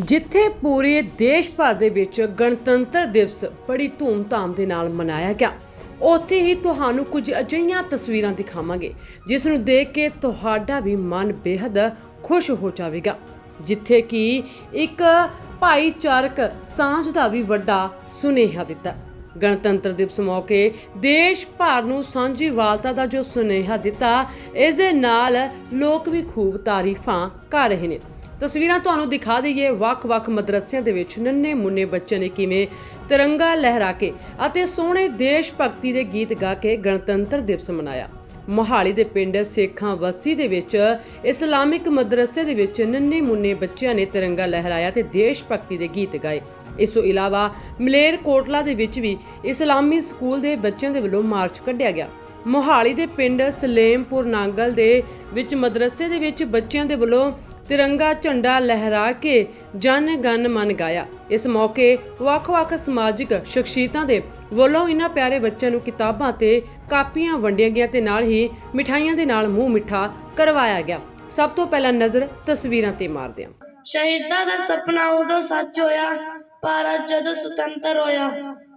ਜਿੱਥੇ ਪੂਰੇ ਦੇਸ਼ ਭਰ ਦੇ ਵਿੱਚ ਗਣਤੰਤਰ ਦਿਵਸ ਬੜੀ ਧੂਮ-ਧਾਮ ਦੇ ਨਾਲ ਮਨਾਇਆ ਗਿਆ, ਉੱਥੇ ਹੀ ਤੁਹਾਨੂੰ ਕੁਝ ਅਜਿਹੀਆਂ ਤਸਵੀਰਾਂ ਦਿਖਾਵਾਂਗੇ, ਜਿਸ ਨੂੰ ਦੇਖ ਕੇ ਤੁਹਾਡਾ ਵੀ ਮਨ ਬੇहद ਖੁਸ਼ ਹੋ ਜਾਵੇਗਾ, ਜਿੱਥੇ ਕਿ ਇੱਕ ਭਾਈਚਾਰਕ ਸਾਂਝ ਦਾ ਵੀ ਵੱਡਾ ਸੁਨੇਹਾ ਦਿੱਤਾ। ਗਣਤੰਤਰ ਦਿਵਸ ਮੌਕੇ ਦੇਸ਼ ਭਰ ਨੂੰ ਸਾਂਝੀਵਾਲਤਾ ਦਾ ਜੋ ਸੁਨੇਹਾ ਦਿੱਤਾ, ਇਸ ਦੇ ਨਾਲ ਲੋਕ ਵੀ ਖੂਬ ਤਾਰੀਫਾਂ ਕਰ ਰਹੇ ਨੇ। ਤਸਵੀਰਾਂ ਤੁਹਾਨੂੰ ਦਿਖਾ ਦਈਏ ਵੱਖ-ਵੱਖ ਮਦਰਸਿਆਂ ਦੇ ਵਿੱਚ ਨੰਨੇ ਮੁੰਨੇ ਬੱਚਿਆਂ ਨੇ ਕਿਵੇਂ ਤਿਰੰਗਾ ਲਹਿਰਾ ਕੇ ਅਤੇ ਸੋਹਣੇ ਦੇਸ਼ ਭਗਤੀ ਦੇ ਗੀਤ ਗਾ ਕੇ ਗਣਤੰਤਰ ਦਿਵਸ ਮਨਾਇਆ। ਮੋਹਾਲੀ ਦੇ ਪਿੰਡ ਸੇਖਾਂ ਬਸਤੀ ਦੇ ਵਿੱਚ ਇਸਲਾਮਿਕ ਮਦਰਸੇ ਦੇ ਵਿੱਚ ਨੰਨੇ ਮੁੰਨੇ ਬੱਚਿਆਂ ਨੇ ਤਿਰੰਗਾ ਲਹਿਰਾਇਆ ਤੇ ਦੇਸ਼ ਭਗਤੀ ਦੇ ਗੀਤ ਗਾਏ। ਇਸ ਤੋਂ ਇਲਾਵਾ ਮਲੇਰ ਕੋਟਲਾ ਦੇ ਵਿੱਚ ਵੀ ਇਸਲਾਮੀ ਸਕੂਲ ਦੇ ਬੱਚਿਆਂ ਦੇ ਵੱਲੋਂ ਮਾਰਚ ਕੱਢਿਆ ਗਿਆ। ਮੋਹਾਲੀ ਦੇ ਪਿੰਡ ਸਲੇਮਪੁਰ ਨਾਂਗਲ ਦੇ ਵਿੱਚ ਮਦਰਸੇ ਦੇ ਵਿੱਚ ਬੱਚਿਆਂ ਦੇ ਵੱਲੋਂ ਤਿਰੰਗਾ ਝੰਡਾ ਲਹਿਰਾ ਕੇ ਜਨ ਗਨ ਮਨ ਗਾਇਆ। ਇਸ ਮੌਕੇ ਵੱਖ-ਵੱਖ ਸਮਾਜਿਕ ਸ਼ਖਸੀਅਤਾਂ ਦੇ ਵੱਲੋਂ ਇਹਨਾਂ ਪਿਆਰੇ ਬੱਚਿਆਂ ਨੂੰ ਕਿਤਾਬਾਂ ਤੇ ਕਾਪੀਆਂ ਵੰਡੀਆਂ ਗਈਆਂ ਤੇ ਨਾਲ ਹੀ ਮਿਠਾਈਆਂ ਦੇ ਨਾਲ ਮੂੰਹ ਮਿੱਠਾ ਕਰਵਾਇਆ ਗਿਆ। ਸਭ ਤੋਂ ਪਹਿਲਾਂ ਨਜ਼ਰ ਤਸਵੀਰਾਂ ਤੇ ਮਾਰਦੇ ਹਾਂ ਸ਼ਹੀਦਾਂ ਦਾ ਸੁਪਨਾ ਉਦੋਂ ਸੱਚ ਹੋਇਆ, ਭਾਰਤ ਜਦੋਂ ਸੁਤੰਤਰ ਹੋਇਆ।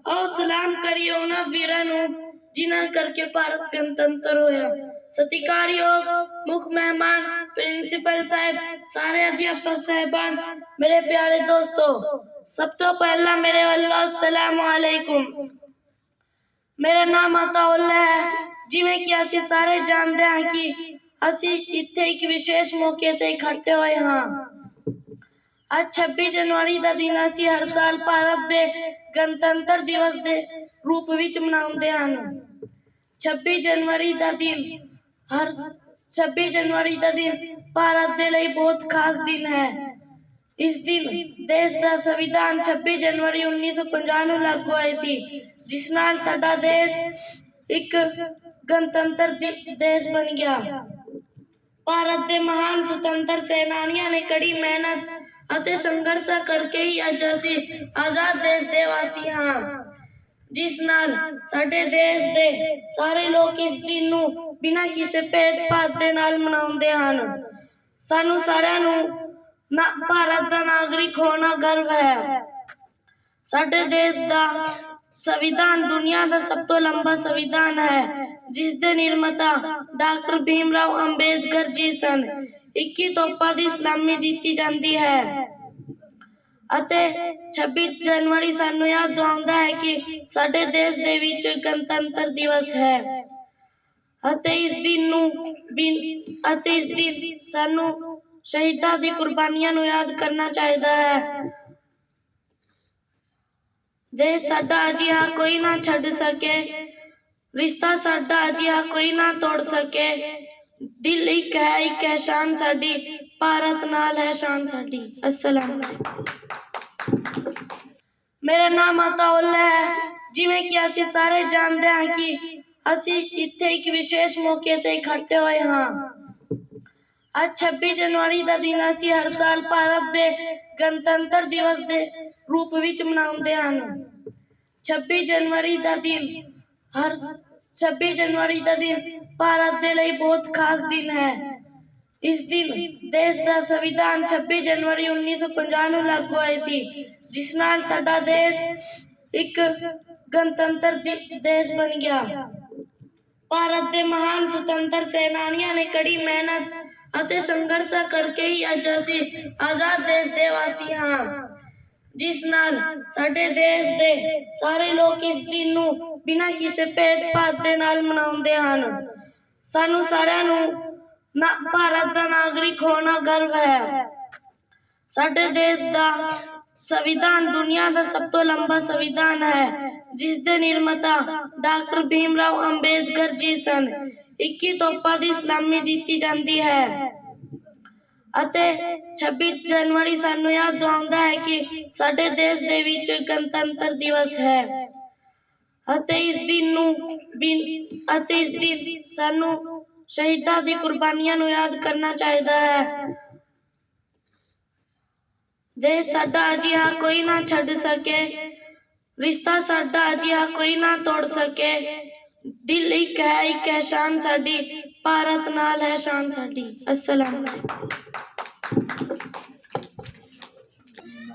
ਆਓ ਸਲਾਮ ਕਰੀਏ ਉਹਨਾਂ ਵੀਰਾਂ ਨੂੰ। ਜਿਨ੍ਹਾਂ ਕਰਕੇ ਭਾਰਤ ਗਣਤੰਤਰ ਹੋਇਆ ਸਤਿਕਾਰਯੋਗ ਮੁੱਖ ਮਹਿਮਾਨ ਪ੍ਰਿੰਸੀਪਲ ਸਾਹਿਬ ਸਾਰੇ ਅਧਿਆਪਕ ਸਾਹਿਬਾਨ ਮੇਰੇ ਪਿਆਰੇ ਦੋਸਤੋ ਸਭ ਤੋਂ ਪਹਿਲਾਂ ਮੇਰੇ ਵੱਲੋਂ ਅਸਲਾਮ ਅਲੈਕੁਮ ਮੇਰਾ ਨਾਮ ਅਤਾਉੱਲਾ ਹੈ ਜਿਵੇਂ ਕਿ ਅਸੀਂ ਸਾਰੇ ਜਾਣਦੇ ਹਾਂ ਕਿ ਅਸੀਂ ਇੱਥੇ ਇੱਕ ਵਿਸ਼ੇਸ਼ ਮੌਕੇ ਤੇ ਇਕੱਠੇ ਹੋਏ ਹਾਂ ਅੱਜ 26 ਜਨਵਰੀ ਦਾ ਦਿਨ ਅਸੀਂ ਹਰ ਸਾਲ ਭਾਰਤ ਦੇ ਗਣਤੰਤਰ ਦਿਵਸ ਦੇ ਰੂਪ ਵਿੱਚ ਮਨਾਉਂਦੇ ਹਨ। 26 ਜਨਵਰੀ ਦਾ ਦਿਨ, ਹਰ 26 ਜਨਵਰੀ ਦਾ ਦਿਨ ਭਾਰਤ ਦੇ ਲਈ ਬਹੁਤ ਖਾਸ ਦਿਨ ਹੈ। ਇਸ ਦਿਨ ਦੇਸ਼ ਦਾ ਸੰਵਿਧਾਨ 26 ਜਨਵਰੀ 1950 ਨੂੰ ਲਾਗੂ ਹੋਇਆ ਸੀ, ਜਿਸ ਨਾਲ ਸਾਡਾ ਦੇਸ਼ ਇੱਕ ਗਣਤੰਤਰ ਦੀ- ਦੇਸ਼ ਬਣ ਗਿਆ। ਭਾਰਤ ਦੇ ਮਹਾਨ ਸੁਤੰਤਰ ਸੈਨਾਨੀਆਂ ਨੇ ਕੜੀ ਮਿਹਨਤ ਅਤੇ ਸੰਘਰਸ਼ ਕਰਕੇ ਹੀ ਅੱਜ ਅਸੀਂ ਆਜ਼ਾਦ ਦੇਸ਼ ਦੇ ਵਾਸੀ ਹਾਂ। ਜਿਸ ਨਾਲ ਸਾਡੇ ਦੇਸ਼ ਦੇ ਸਾਰੇ ਲੋਕ ਇਸ ਦਿਨ ਨੂੰ ਬਿਨਾਂ ਕਿਸੇ ਭੇਦਭਾਵ ਦੇ ਨਾਲ ਮਨਾਉਂਦੇ ਹਨ। ਸਾਨੂੰ ਸਾਰਿਆਂ ਨੂੰ ਭਾਰਤ ਦਾ ਨਾਗਰਿਕ ਹੋਣਾ ਗਰਵ ਹੈ। ਸਾਡੇ ਦੇਸ਼ ਦਾ ਸੰਵਿਧਾਨ ਦੁਨੀਆ ਦਾ ਸਭ ਤੋਂ ਲੰਬਾ ਸੰਵਿਧਾਨ ਹੈ, ਜਿਸ ਦੇ ਨਿਰਮਾਤਾ ਡਾਕਟਰ ਭੀਮ ਰਾਓ ਅੰਬੇਦਕਰ ਜੀ ਸਨ। 21 ਤੋਪਾਂ ਦੀ ਸਲਾਮੀ ਦਿੱਤੀ ਜਾਂਦੀ ਹੈ। ਅਤੇ 26 ਜਨਵਰੀ ਸਾਨੂੰ ਯਾਦ ਦਿਵਾਉਂਦਾ ਹੈ ਕਿ ਸਾਡੇ ਦੇਸ਼ ਦੇ ਵਿੱਚ ਗਣਤੰਤਰ ਦਿਵਸ ਹੈ। ਅਤੇ ਇਸ ਦਿਨ ਨੂੰ ਅਤੇ ਇਸ ਦਿਨ ਸਾਨੂੰ ਸ਼ਹੀਦਾਂ ਦੀ ਕੁਰਬਾਨੀਆਂ ਨੂੰ ਯਾਦ ਕਰਨਾ ਚਾਹੀਦਾ ਹੈ। ਦੇਸ਼ ਸਾਡਾ ਅਜਿਹਾ ਕੋਈ ਨਾ ਛੱਡ ਸਕੇ, ਰਿਸ਼ਤਾ ਸਾਡਾ ਅਜਿਹਾ ਕੋਈ ਨਾ ਤੋੜ ਸਕੇ, ਦਿਲ ਇੱਕ ਹੈ ਇੱਕ ਹੈ, ਸ਼ਾਨ ਸਾਡੀ, ਭਾਰਤ ਨਾਲ ਹੈ, ਸ਼ਾਨ ਸਾਡੀ। ਅਸਲਾਮ ਮੇਰਾ ਨਾਮ ਅਤਾਉੱਲਾ ਹੈ। ਜਿਵੇਂ ਕਿ ਅਸੀਂ ਸਾਰੇ ਜਾਣਦੇ ਹਾਂ ਕਿ ਅਸੀਂ ਇੱਥੇ ਇੱਕ ਵਿਸ਼ੇਸ਼ ਮੌਕੇ ਤੇ ਇਕੱਠੇ ਹੋਏ ਹਾਂ। ਅੱਜ 26 ਜਨਵਰੀ ਦਾ ਦਿਨ ਅਸੀਂ ਹਰ ਸਾਲ ਭਾਰਤ ਦੇ ਗਣਤੰਤਰ ਦਿਵਸ ਦੇ ਰੂਪ ਵਿੱਚ ਮਨਾਉਂਦੇ ਹਨ। 26 ਜਨਵਰੀ ਦਾ ਦਿਨ ਹਰ 26 ਜਨਵਰੀ ਦਾ ਦਿਨ ਭਾਰਤ ਦੇ ਲਈ ਬਹੁਤ ਖਾਸ ਦਿਨ ਹੈ। ਇਸ ਦਿਨ ਦੇਸ਼ ਦਾ ਸੰਵਿਧਾਨ 26 ਜਨਵਰੀ 1950 ਨੂੰ ਲਾਗੂ ਹੋਇਆ ਸੀ। ਜਿਸ ਨਾਲ ਸਾਡਾ ਦੇਸ਼ ਇੱਕ ਗਣਤੰਤਰ ਦੇਸ਼ ਬਣ ਗਿਆ। ਭਾਰਤ ਦੇ ਮਹਾਨ ਸੁਤੰਤਰ ਸੈਨਾਨੀਆਂ ਨੇ ਕੜੀ ਮਿਹਨਤ ਅਤੇ ਸੰਘਰਸ਼ ਕਰਕੇ ਹੀ ਅੱਜ ਅਸੀਂ ਆਜ਼ਾਦ ਦੇਸ਼ ਦੇ ਵਾਸੀ ਹਾਂ। ਜਿਸ ਨਾਲ ਸਾਡੇ ਦੇਸ਼ ਦੇ ਸਾਰੇ ਲੋਕ ਇਸ ਦਿਨ ਨੂੰ ਬਿਨਾਂ ਕਿਸੇ ਭੇਦਭਾਵ ਦੇ ਨਾਲ ਮਨਾਉਂਦੇ ਹਨ। ਸਾਨੂੰ ਸਾਰਿਆਂ ਨੂੰ ਨਾ ਭਾਰਤ ਦਾ ਨਾਗਰਿਕ ਹੋਣਾ ਗਰਵ ਹੈ। ਸਾਡੇ ਦੇਸ਼ ਦਾ ਸੰਵਿਧਾਨ ਦੁਨੀਆ ਦਾ ਸਭ ਤੋਂ ਲੰਬਾ ਸੰਵਿਧਾਨ ਹੈ, ਜਿਸ ਦੇ ਨਿਰਮਾਤਾ ਡਾਕਟਰ ਭੀਮ ਰਾਓ ਅੰਬੇਦਕਰ ਜੀ ਸਨ। 21 ਤੋਪਾਂ ਦੀ ਸਲਾਮੀ ਦਿੱਤੀ ਜਾਂਦੀ ਹੈ। ਅਤੇ 26 ਜਨਵਰੀ ਸਾਨੂੰ ਯਾਦ ਦਿਵਾਉਂਦਾ ਹੈ ਕਿ ਸਾਡੇ ਦੇਸ਼ ਦੇ ਵਿੱਚ ਗਣਤੰਤਰ ਦਿਵਸ ਹੈ। ਅਤੇ ਇਸ ਦਿਨ ਨੂੰ ਅਤੇ ਇਸ ਦਿਨ ਸਾਨੂੰ ਸ਼ਹੀਦਾਂ ਦੀ ਕੁਰਬਾਨੀਆਂ ਨੂੰ ਯਾਦ ਕਰਨਾ ਚਾਹੀਦਾ ਹੈ। जे साडा अजिहा कोई ना छड़ सके रिश्ता साडा अजिहा कोई ना तोड़ सके दिल एक है एक है शान साड़ी भारत नाल है शान साड़ी अस्सलाम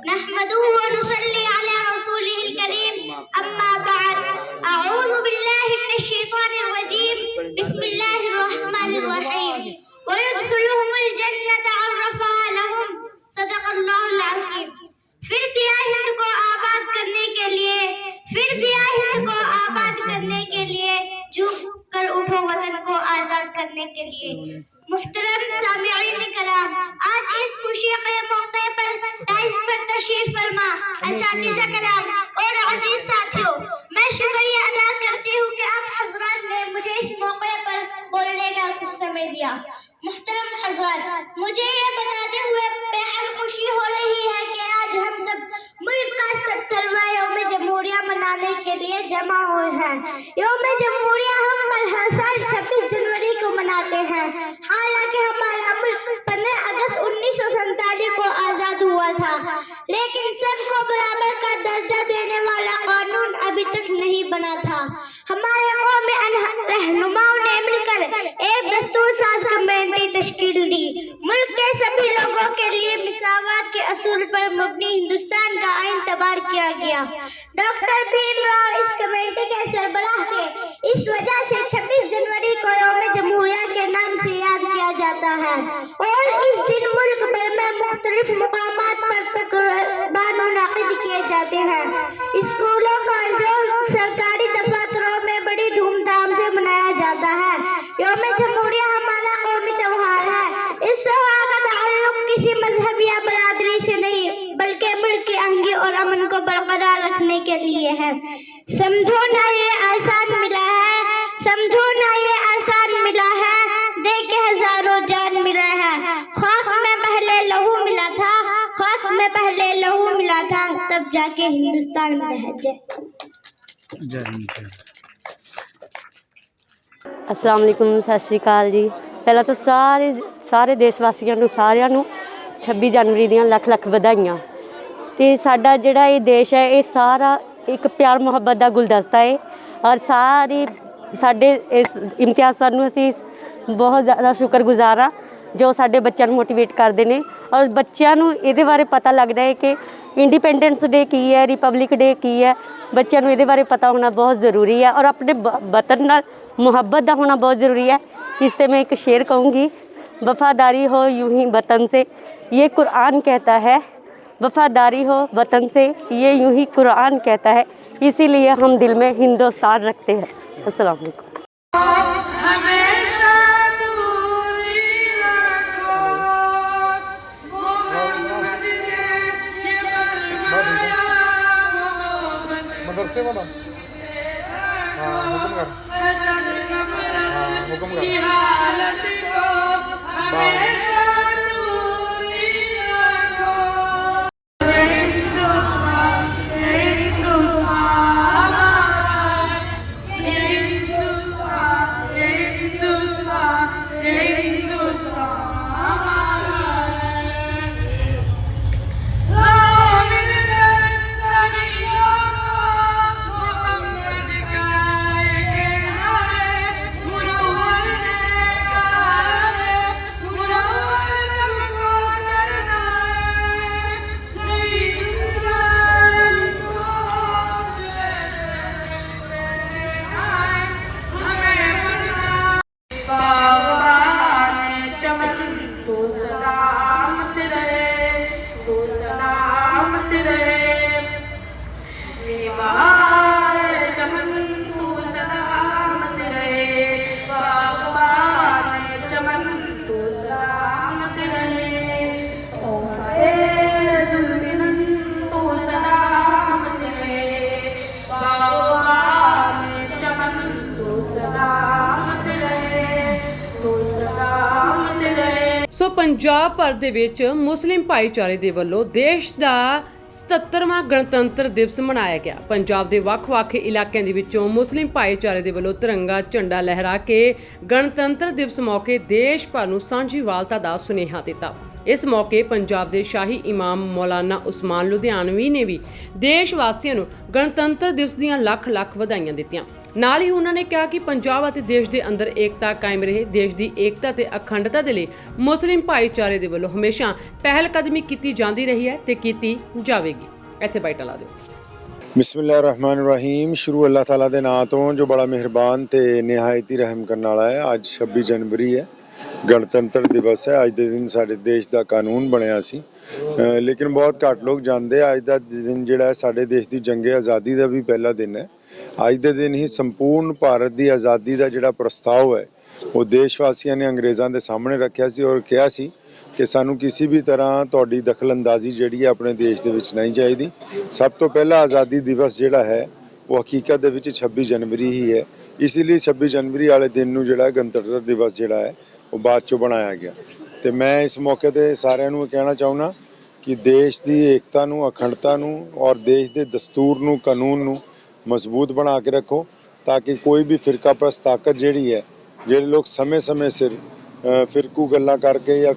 نحمده ونصلي على رسوله الكريم أما بعد أعوذ بالله मनाने के लिए जमा हुए हैं यौम जमहूरिया हम हर साल 26 जनवरी को मनाते हैं हालांकि लोगों के लिए मिसावत के असूल पर मबनी हिंदुस्तान का आइन तबार किया गया। डॉक्टर भीमराव इस कमेटी के सरबराह थे। इस वजह से 26 जनवरी को यौम जमहूरिया के नाम से याद किया जाता है। और इस दिन मुल्क भर में मुख्तलिफ़ मुकामात पर तकरीबान मुनाकिद किए जाते हैं। स्कूलों समझो ना ये आसान मिला है समझो ना ये आसान मिला है दे के हजारों जान मिला है खाक में पहले लहू मिला था खाक में पहले लहू मिला था तब जाके हिंदुस्तान में रह जाए ਜੈ ਹਿੰਦ ਜੈ ਅਸਲਾਮ ਅਲੈਕੁਮ ਸਤਿ ਸ਼੍ਰੀ ਅਕਾਲ ਜੀ ਪਹਿਲਾਂ ਤਾਂ ਸਾਰੇ ਸਾਰੇ ਦੇਸ਼ ਵਾਸੀਆਂ ਨੂੰ ਸਾਰਿਆਂ ਨੂੰ 26 ਜਨਵਰੀ ਦੀਆਂ ਲੱਖ ਲੱਖ ਵਧਾਈਆਂ ਤੇ ਸਾਡਾ ਜਿਹੜਾ ਇਹ ਦੇਸ਼ ਹੈ ਇਹ ਸਾਰਾ ਇੱਕ ਪਿਆਰ ਮੁਹੱਬਤ ਦਾ ਗੁਲਦਸਤਾ ਹੈ ਔਰ ਸਾਰੇ ਸਾਡੇ ਇਸ ਇਮਤਿਆਜ਼ ਸਰ ਨੂੰ ਅਸੀਂ ਬਹੁਤ ਜ਼ਿਆਦਾ ਸ਼ੁਕਰਗੁਜ਼ਾਰ ਹਾਂ ਜੋ ਸਾਡੇ ਬੱਚਿਆਂ ਨੂੰ ਮੋਟੀਵੇਟ ਕਰਦੇ ਨੇ ਔਰ ਬੱਚਿਆਂ ਨੂੰ ਇਹਦੇ ਬਾਰੇ ਪਤਾ ਲੱਗਦਾ ਹੈ ਕਿ ਇੰਡੀਪੈਂਡੈਂਸ ਡੇ ਕੀ ਹੈ ਰਿਪਬਲਿਕ ਡੇ ਕੀ ਹੈ ਬੱਚਿਆਂ ਨੂੰ ਇਹਦੇ ਬਾਰੇ ਪਤਾ ਹੋਣਾ ਬਹੁਤ ਜ਼ਰੂਰੀ ਹੈ ਔਰ ਆਪਣੇ ਬ- ਵਤਨ ਨਾਲ मोहब्बत ਦਾ होना बहुत ज़रूरी है इस पे मैं एक शेर कहूँगी वफादारी हो यूं ही वतन से ये कुरान कहता है वफादारी हो वतन से ये यूँ ही कुरान कहता है। इसीलिए हम दिल में हिंदुस्तान रखते हैं। अस्सलाम वालेकुम। मदरसे वाला? हाँ हुक्म कर। हाँ हुक्म कर। ਸੋ ਪੰਜਾਬ ਭਰ ਦੇ ਵਿੱਚ ਮੁਸਲਿਮ ਭਾਈਚਾਰੇ ਦੇ ਵੱਲੋਂ ਦੇਸ਼ ਦਾ 77ਵਾਂ ਗਣਤੰਤਰ ਦਿਵਸ ਮਨਾਇਆ ਗਿਆ। ਪੰਜਾਬ ਦੇ ਵੱਖ-ਵੱਖ ਇਲਾਕਿਆਂ ਦੇ ਵਿੱਚੋਂ ਮੁਸਲਿਮ ਭਾਈਚਾਰੇ ਦੇ ਵੱਲੋਂ ਤਿਰੰਗਾ, ਝੰਡਾ ਲਹਿਰਾ ਕੇ ਗਣਤੰਤਰ ਦਿਵਸ ਮੌਕੇ ਦੇਸ਼ ਭਰ ਨੂੰ ਸਾਂਝੀ ਵਾਲਤਾ ਦਾ ਸੁਨੇਹਾ ਦਿੱਤਾ। ਇਸ ਮੌਕੇ ਪੰਜਾਬ ਦੇ ਸ਼ਾਹੀ ਇਮਾਮ ਮੌਲਾਨਾ ਉਸਮਾਨ ਲੁਧਿਆਣਵੀ ਨੇ ਵੀ ਦੇਸ਼ ਵਾਸੀਆਂ ਨੂੰ ਗਣਤੰਤਰ ਦਿਵਸ ਦੀਆਂ ਲੱਖ-ਲੱਖ ਵਧਾਈਆਂ ਦਿੱਤੀਆਂ। ਨਾਲ ਹੀ ਉਹਨਾਂ ਨੇ ਕਿਹਾ ਕਿ ਪੰਜਾਬ ਅਤੇ ਦੇਸ਼ ਦੇ ਅੰਦਰ ਏਕਤਾ ਕਾਇਮ ਰਹੇ, ਦੇਸ਼ ਦੀ ਏਕਤਾ ਤੇ ਅਖੰਡਤਾ ਦੇ ਲਈ ਮੁਸਲਿਮ ਭਾਈਚਾਰੇ ਦੇ ਵੱਲੋਂ ਹਮੇਸ਼ਾ ਪਹਿਲ ਕਦਮੀ ਕੀਤੀ ਜਾਂਦੀ ਰਹੀ ਹੈ ਤੇ ਕੀਤੀ ਜਾਵੇਗੀ। ਇੱਥੇ ਬਾਈਟ ਲਾ ਦਿਓ। ਬਿਸਮਿਲ੍ਲਾਹਿਰਰਹਿਮਾਨਿਰਰਹੀਮ। ਸ਼ੁਰੂ ਅੱਲਾਹ ਤਾਲਾ ਦੇ ਨਾਂ ਤੋਂ ਜੋ ਬੜਾ ਮਿਹਰਬਾਨ ਤੇ ਨਿਹਾਇਤੀ ਰਹਿਮ ਕਰਨ ਵਾਲਾ ਹੈ, ਅੱਜ 26 ਜਨਵਰੀ ਹੈ। ਗਣਤੰਤਰ ਦਿਵਸ ਹੈ। ਅੱਜ ਦੇ ਦਿਨ ਸਾਡੇ ਦੇਸ਼ ਦਾ ਕਾਨੂੰਨ ਬਣਿਆ ਸੀ। ਲੇਕਿਨ ਬਹੁਤ ਘੱਟ ਲੋਕ ਜਾਣਦੇ, ਅੱਜ ਦਾ ਦਿਨ ਜਿਹੜਾ ਹੈ, ਸਾਡੇ ਦੇਸ਼ ਦੀ ਜੰਗੇ ਆਜ਼ਾਦੀ ਦਾ ਵੀ ਪਹਿਲਾ ਦਿਨ ਹੈ। ਅੱਜ ਦੇ ਦਿਨ ਹੀ ਸੰਪੂਰਨ ਭਾਰਤ ਦੀ ਆਜ਼ਾਦੀ ਦਾ ਜਿਹੜਾ ਪ੍ਰਸਤਾਵ ਹੈ, ਉਹ ਦੇਸ਼ ਵਾਸੀਆਂ ਨੇ ਅੰਗਰੇਜ਼ਾਂ ਦੇ ਸਾਹਮਣੇ ਰੱਖਿਆ ਸੀ ਔਰ ਕਿਹਾ ਸੀ ਕਿ ਸਾਨੂੰ ਕਿਸੇ ਵੀ ਤਰ੍ਹਾਂ ਤੁਹਾਡੀ ਦਖਲਅੰਦਾਜ਼ੀ ਜਿਹੜੀ ਹੈ ਆਪਣੇ ਦੇਸ਼ ਦੇ ਵਿੱਚ ਨਹੀਂ ਚਾਹੀਦੀ। ਸਭ ਤੋਂ ਪਹਿਲਾ ਆਜ਼ਾਦੀ ਦਿਵਸ ਜਿਹੜਾ ਹੈ, ਉਹ ਹਕੀਕਤ ਦੇ ਵਿੱਚ 26 ਜਨਵਰੀ ਹੀ ਹੈ। ਇਸ ਲਈ 26 ਜਨਵਰੀ ਵਾਲੇ ਦਿਨ ਨੂੰ ਜਿਹੜਾ ਗਣਤੰਤਰ ਦਿਵਸ ਜਿਹੜਾ ਹੈ, ਉਹ ਬਾਅਦ ਚੋਂ ਬਣਾਇਆ ਗਿਆ। ਤੇ ਮੈਂ ਇਸ ਮੌਕੇ ਤੇ ਸਾਰਿਆਂ ਨੂੰ ਇਹ ਕਹਿਣਾ ਚਾਹੁੰਦਾ ਕਿ ਦੇਸ਼ ਦੀ ਏਕਤਾ ਨੂੰ, ਅਖੰਡਤਾ ਨੂੰ ਔਰ ਦੇਸ਼ ਦੇ ਦਸਤੂਰ ਨੂੰ, ਕਾਨੂੰਨ ਨੂੰ ਮਜ਼ਬੂਤ ਬਣਾ ਕੇ ਰੱਖੋ ਤਾਂ ਕਿ ਕੋਈ ਵੀ ਫਿਰਕਾਪ੍ਰਸਤ ਤਾਕਤ ਜਿਹੜੀ ਹੈ, ਜਿਹੜੇ ਲੋਕ ਸਮੇਂ-ਸਮੇਂ ਸਿਰ ਫਿਰਕੂ ਗੱਲਾਂ ਕਰਕੇ ਜਾਂ